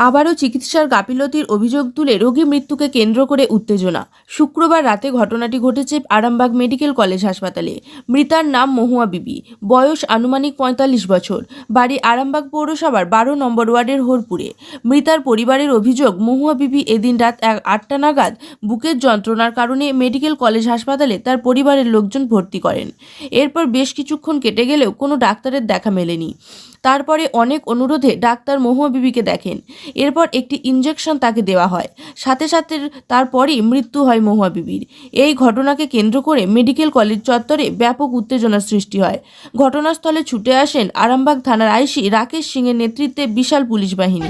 আবারও চিকিৎসার গাফিলতির অভিযোগ তুলে রোগী মৃত্যুকে কেন্দ্র করে উত্তেজনা। শুক্রবার রাতে ঘটনাটি ঘটেছে আরামবাগ মেডিকেল কলেজ হাসপাতালে। মৃতার নাম মহুয়া বিবি। বয়স আনুমানিক পঁয়তাল্লিশ বছর। বাড়ি আরামবাগ পৌরসভার বারো নম্বর ওয়ার্ডের হোরপুরে। মৃতার পরিবারের অভিযোগ, মহুয়া বিবি এদিন রাত এক- আটটা নাগাদ বুকের যন্ত্রণার কারণে মেডিকেল কলেজ হাসপাতালে তার পরিবারের লোকজন ভর্তি করেন। এরপর বেশ কিছুক্ষণ কেটে গেলেও কোনো ডাক্তারের দেখা মেলেনি। তারপরে অনেক অনুরোধে ডাক্তার মহুয়া বিবিকে দেখেন। এরপর একটি ইঞ্জেকশন তাকে দেওয়া হয়। সাথে সাথে তারপরই মৃত্যু হয় মহুয়া বিবির। এই ঘটনাকে কেন্দ্র করে মেডিকেল কলেজ চত্বরে ব্যাপক উত্তেজনার সৃষ্টি হয়। ঘটনাস্থলে ছুটে আসেন আরামবাগ থানার আইসি রাকেশ সিংয়ের নেতৃত্বে বিশাল পুলিশ বাহিনী।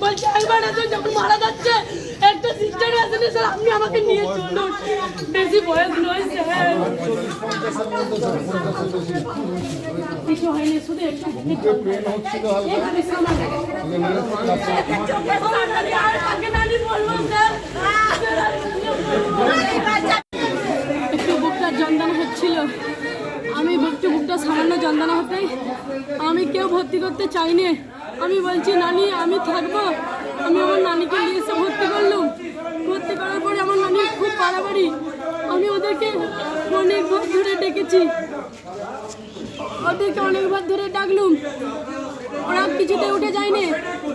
বুকটা একবার যখন মারা যাচ্ছে, একটা সিস্টার স্যার, আপনি আমাকে নিয়ে চলুন। বেশি বয়স নয় কিছু হয়নি, শুধু একটু বুকটা যন্ত্রণা হচ্ছিল। আমি একটু বুকটা সামান্য যন্ত্রণা হতেই আমি কেউ ভর্তি করতে চাইনি। আমি বলছি, নানি, আমি থাকব। আমি আমার নানিকে নিয়ে এসে ভর্তি করলাম। ভর্তি করার পরে আমার নানি খুব বাড়াবাড়ি। আমি ওদেরকে অনেকবার ধরে ডেকেছি। ওদেরকে অনেকবার ধরে ডাকলুম। ওরা কিছুতে উঠে যায়নি।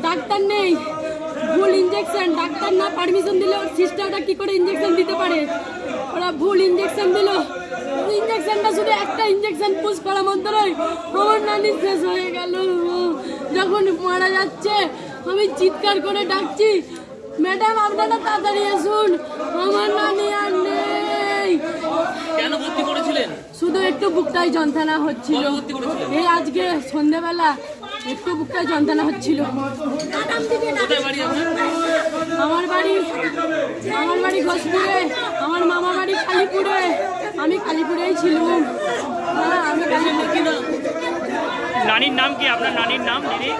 ডাক্তার নেই। ভুল ইঞ্জেকশন ডাক্তার না পারমিশন দিলে ওর সিস্টারটা কি করে ইঞ্জেকশন দিতে পারে? ওরা ভুল ইঞ্জেকশন দিল। ইঞ্জেকশনটা শুধু একটা ইঞ্জেকশন পুশ করা মাত্রই আমার নানি শেষ হয়ে গেল। যখন মারা যাচ্ছে আমি চিৎকার করে ডাকছি ম্যাডাম আপনারা তাড়াতাড়ি আসুন আমার নানি আর নেই। কেন ভর্তি করেছিলেন? শুধু একটু বুকটাই যন্ত্রণা হচ্ছিল। এই আজকে সন্ধ্যেবেলা একটু বুকটাই যন্ত্রণা হচ্ছিল। আমার বাড়ি আমার বাড়ি ঘোষপুরে আমার মামা বাড়ি কালীপুরে। আমি কালীপুরেই ছিলাম। হ্যাঁ আমি নানির নাম কি? আপনার নানির নাম দিদি?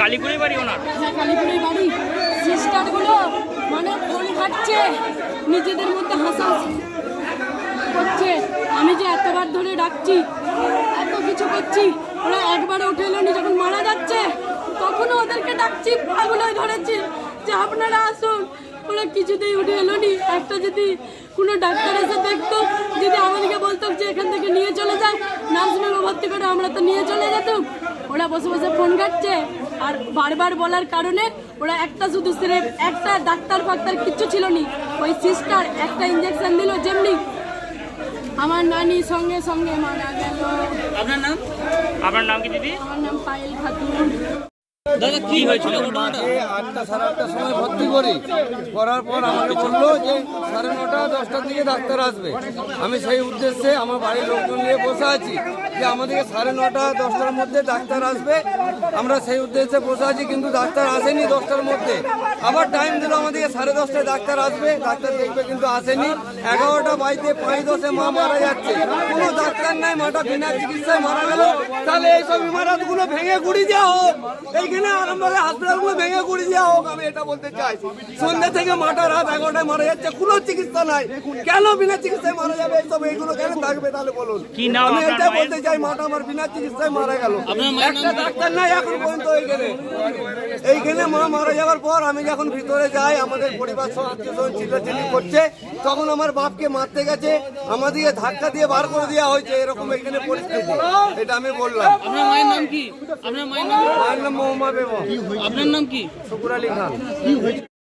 কালীপুরে বাড়ি ওনার? হ্যাঁ কালীপুরের বাড়ি। সিস্টারগুলো মানে ফোন ঘাটছে নিজেদের মধ্যে হাসাহাসি করছে। আমি যে এতবার ধরে ডাকছি এত কিছু করছি ওরা একবার উঠে এলোনি যখন মারা যাচ্ছে তখনও ওদেরকে ডাকছি পাগুলোয় ধরেছি। যে আপনারা আসুন ওরা কিছুতেই উঠে এলোনি একটা যদি কোনো ডাক্তার এসে দেখতো যদি আমাদেরকে বলতো যে এখান থেকে নিয়ে চলে যাও নার্সিংহোমে ভর্তি করে আমরা তো নিয়ে চলে যেতাম। ওরা বসে বসে ফোন কাটছে আর বারবার বলার কারণে ওরা একটা শুধু সিরেপ একটা ডাক্তার ফাক্তার কিচ্ছু ছিল নি। ওই সিস্টার একটা ইঞ্জেকশন দিল যেমনি। আমার নানি সঙ্গে সঙ্গে মারা গেল। আপনার নাম? আপনার নাম কি দিদি? আমার নাম পায়েল খাতুন। দাদা কি হয়েছিল আটটা সাড়ে আটটার সময় ভর্তি করি। করার পর আমাকে বলল যে সাড়ে নটা দশটার দিকে ডাক্তার আসবে। আমি সেই উদ্দেশ্যে আমার বাড়ির লোকজন নিয়ে বসে আছি যে আমাদেরকে সাড়ে নটা দশটার মধ্যে ডাক্তার আসবে। আমরা সেই উদ্দেশ্যে বসে আছি কিন্তু ডাক্তার আসেনি দশটার মধ্যে। আবার টাইম দিল আমাদেরকে সাড়ে দশটায় ডাক্তার আসবে। ডাক্তার দেখবে কিন্তু আসেনি। এগারোটা বাইতে পাঁচ দশে মা মারা যাচ্ছে। কোনো ডাক্তার নাই মাটা বিনা চিকিৎসায় মারা গেল। তাহলে এইসব ইমারতগুলো ভেঙে গুড়ি দেওয়া হোক। এইখানে আরামবাগে হাসপাতালগুলো ভেঙে গুড়ি দেওয়া হোক আমি এটা বলতে চাই। সন্ধ্যা থেকে মাটা রাত এগারোটায় মারা যাচ্ছে কোনো চিকিৎসা নাই। কেন বিনা চিকিৎসায় মারা যাবে? এইসব এইগুলো কেন থাকবে তাহলে বলুন। আমি এটা বলতে চাই মাটা আমার বিনা চিকিৎসায় মারা গেল। আপনার একটা ডাক্তার নাই এখন পর্যন্ত এইখানে। এইখানে মা মারা যাওয়ার পর আমি যখন ভিতরে যাই আমাদের পরিবার সহ আত্মীয় স্বজন চিল্লাচিল্লি করছে। তখন আমার বাপকে মারতে গেছে আমাদেরকে ধাক্কা দিয়ে বার করে দেওয়া হয়েছে এরকম এখানে পরিস্থিতি। এটা আমি বললাম। আপনার মায়ের নাম কি? আপনার মায়ের নাম মায়ের নাম মৌমা বেগম। আপনার নাম কি? শুকুর আলী খান।